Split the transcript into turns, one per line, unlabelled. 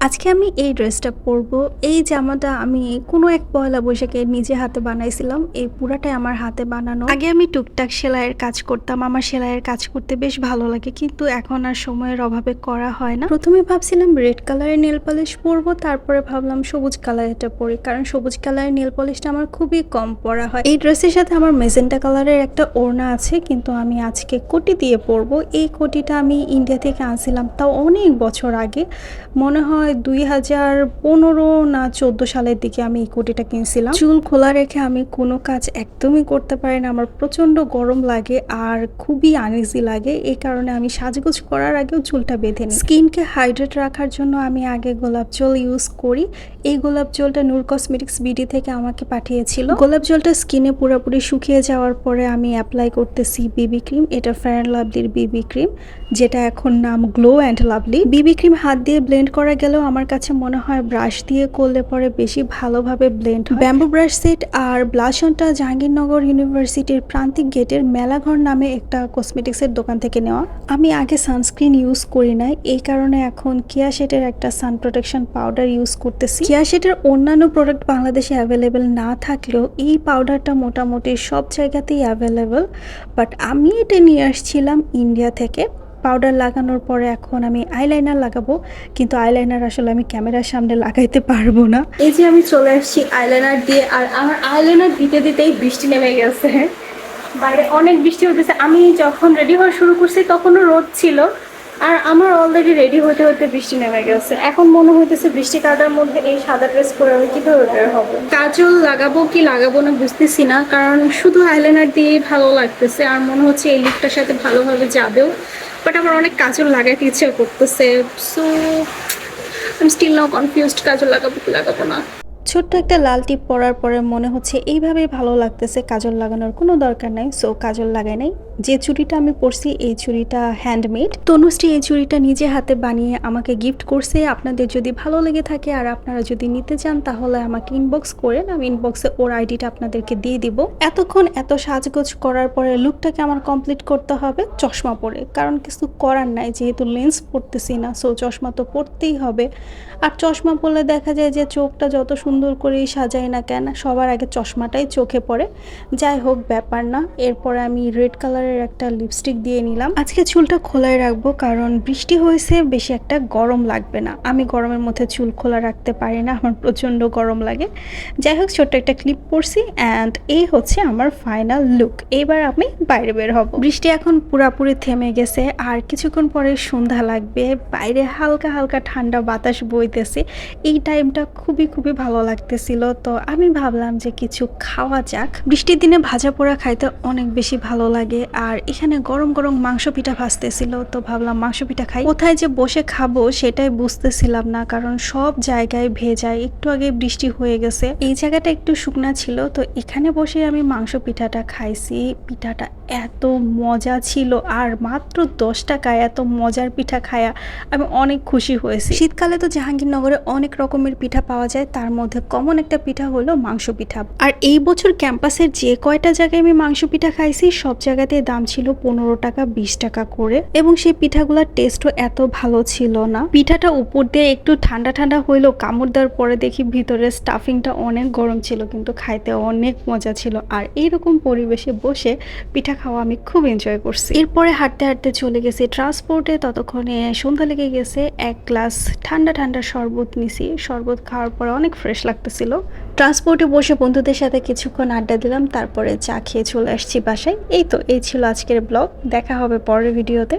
আজকে আমি এই ড্রেসটা পরবো। এই জামাটা আমি কোনো এক পয়লা বৈশাখে নিজে হাতে বানাইছিলাম। এই পুরাটাই আমার হাতে বানানো। আগে আমি টুকটাক সেলাইয়ের কাজ করতাম। আমার সেলাইয়ের কাজ করতে বেশ ভালো লাগে। কিন্তু এখন আর সময়ের অভাবে করা হয় না। প্রথমে ভাবছিলাম রেড কালারের নেল পলিশ পরবো। তারপরে ভাবলাম সবুজ কালারটা পরি। কারণ সবুজ কালারের নেল পলিশটা আমার খুবই কম পরা হয়। এই ড্রেসের সাথে আমার মেজেন্টা কালারের একটা ওড়না আছে। কিন্তু আমি আজকে কোটি দিয়ে পরবো। এই কোটিটা আমি ইন্ডিয়া থেকে আনছিলাম তাও অনেক বছর আগে। মনে হয় দুই হাজার পনেরো না চোদ্দ সালের দিকে আমি এই কোটিটা কিনছিলাম। চুল খোলা রেখে আমি কোনো কাজ একদমই করতে পারি না। আমার প্রচণ্ড গরম লাগে আর খুবই আনইজি লাগে। এই কারণে আমি সাজগোজ করার আগেও চুলটা বেঁধে নিই। স্কিনকে হাইড্রেট রাখার জন্য আমি আগে গোলাপ জল ইউজ করি। এই গোলাপ জলটা নূর কসমেটিক্স বিডি থেকে আমাকে পাঠিয়েছিল। গোলাপ জলটা স্কিনে পুরোপুরি শুকিয়ে যাওয়ার পরে আমি অ্যাপ্লাই করতেছি বিবি ক্রিম এটা ফেয়ার লাভলির বিবি ক্রিম যেটা এখন নাম glow and lovely BB cream হাত দিয়ে ব্লেন্ড করা গেলেও আমার কাছে মনে হয় ব্রাশ দিয়ে করলে পরে বেশি ভালোভাবে ব্লেন্ড হয়। ব্যাম্বু ব্রাশ সেট আর ব্লাশনটা জাহাঙ্গীরনগর ইউনিভার্সিটির প্রান্তিক গেটের মেলাঘর নামে একটা কসমেটিক্সের দোকান থেকে নেওয়া। আমি আগে সানস্ক্রিন ইউজ করি নাই, এই কারণে এখন কিয়া শেটের একটা সান প্রোটেকশন পাউডার ইউজ করতেছি। কিয়া শেটের অন্যান্য প্রোডাক্ট বাংলাদেশে অ্যাভেলেবেল না থাকলেও এই পাউডারটা মোটামুটি সব জায়গাতেই অ্যাভেলেবেল বাট আমি এটা নিয়ে আসছিলাম ইন্ডিয়া থেকে। পাউডার লাগানোর পরে এখন আমি আইলাইনার লাগাবো, কিন্তু আইলাইনার আসলে আমি ক্যামেরার সামনে লাগাইতে পারব না।
এই যে আমি চলে আসছি আইলাইনার দিয়ে, আর আমার আইলাইনার দিতে দিতেই বৃষ্টি নেমে গেছে। বাইরে অনেক বৃষ্টি হতেছে আমি যখন রেডি হওয়া শুরু করছি, তখনও রোদ ছিল, আর আমার অলরেডি রেডি হতে হতে বৃষ্টি নেমে গেছে। এখন মনে হইতেছে বৃষ্টি কাদার মধ্যে এই সাদা ড্রেস পরে আমি কীভাবে বের হব? কাজল লাগাবো কি লাগাবো না বুঝতেছি না, কারণ শুধু আইলাইনার দিয়েই ভালো লাগতেছে, আর মনে হচ্ছে এই লুকটার সাথে ভালোভাবে যাবেও। বাট আমার অনেক কাজল লাগাইতে ইচ্ছে করতেছে সো আমি স্টিল নাও কনফিউজড কাজল লাগাবো কি লাগাবো না।
ছোট্ট একটা লাল টিপ পরার পরে মনে হচ্ছে এইভাবেই ভালো লাগতেছে কাজল লাগানোর কোনো দরকার নাই সো কাজল লাগাই নাই। যে চুড়িটা আমি পরছি, এই চুড়িটা হ্যান্ডমেড তনুশ্রী এই চুড়িটা নিজে হাতে বানিয়ে আমাকে গিফট করছে। আপনাদের যদি ভালো লেগে থাকে আর আপনারা যদি নিতে চান, তাহলে আমাকে ইনবক্স করেন। আমি ইনবক্সে ওর আইডিটা আপনাদেরকে দিয়ে দিব। এতক্ষণ এত সাজগোজ করার পরে লুকটাকে আমার কমপ্লিট করতে হবে চশমা পরে। কারণ কিছু করার নাই, যেহেতু লেন্স পরতেছি না সো চশমা তো পরতেই হবে। আর চশমা পরলে দেখা যায় যে চোখটা যত সুন্দর করেই সাজাই না কেন, সবার আগে চশমাটাই চোখে পড়ে। যাই হোক, ব্যাপার না। এরপরে আমি রেড কালারের একটা লিপস্টিক দিয়ে নিলাম। আজকে চুলটা খোলাই রাখব কারণ বৃষ্টি হয়েছে, বেশি একটা গরম লাগবে না। আমি গরমের মধ্যে চুল খোলা রাখতে পারি না, আমার প্রচণ্ড গরম লাগে। যাই হোক, ছোট্ট একটা ক্লিপ পরছি অ্যান্ড এই হচ্ছে আমার ফাইনাল লুক এবার আমি বাইরে বের হব। বৃষ্টি এখন পুরাপুরি থেমে গেছে, আর কিছুক্ষণ পরে সন্ধ্যা লাগবে। বাইরে হালকা হালকা ঠান্ডা বাতাস বইতেছে। এই টাইমটা খুবই খুবই ভালো লাগতেছিল। তো আমি ভাবলাম যে কিছু খাওয়া যাক। বৃষ্টির দিনে ভাজা পোড়া খাইতে অনেক বেশি ভালো লাগে। আর এখানে গরম গরম মাংস পিঠা ভাজতেছিল, তো ভাবলাম মাংস পিঠা খাই। কোথায় যে বসে খাব সেটাই বুঝতেছিলাম না, কারণ সব জায়গায় ভেজায়, একটু আগে বৃষ্টি হয়ে গেছে। এই জায়গাটা একটু শুকনা ছিল, তো এখানে বসে আমি মাংস পিঠাটা খাইছি। পিঠাটা এত মজা ছিল আর মাত্র দশ টাকায় এত মজার পিঠা খায়া আমি অনেক খুশি হয়েছি। শীতকালে তো জাহাঙ্গীরনগরে অনেক রকমের পিঠা পাওয়া যায়, তার মধ্যে কমন একটা পিঠা হলো মাংস পিঠা। আর এই বছর ক্যাম্পাসের যে কয়টা জায়গায় আমি মাংস পিঠা খাইছি, সব জায়গাতে দাম ছিল পনেরো টাকা বিশ টাকা করে এবং সেই পিঠাগুলোর টেস্টও এত ভালো ছিল না। পিঠাটা উপর দিয়ে একটু ঠান্ডা ঠান্ডা হইল কামড় দেওয়ার পরে দেখি ভিতরে স্টাফিংটা অনেক গরম ছিল, কিন্তু খাইতে অনেক মজা ছিল। আর এইরকম পরিবেশে বসে পিঠা খাওয়া আমি খুব এনজয় করছি। এরপরে হাঁটতে হাঁটতে চলে গেছি ট্রান্সপোর্টে ততক্ষণে সন্ধ্যা লেগে গেছে, এক গ্লাস ঠান্ডা ঠান্ডা শরবত নিছি। শরবত খাওয়ার পরে অনেক ফ্রেশ লাগতেছিল। ট্রান্সপোর্টে বসে বন্ধুদের সাথে কিছুক্ষণ আড্ডা দিলাম, তারপরে চা খেয়ে চলে আসছি বাসায়। এই তো, এই ছিল আজকের ব্লগ দেখা হবে পরের ভিডিওতে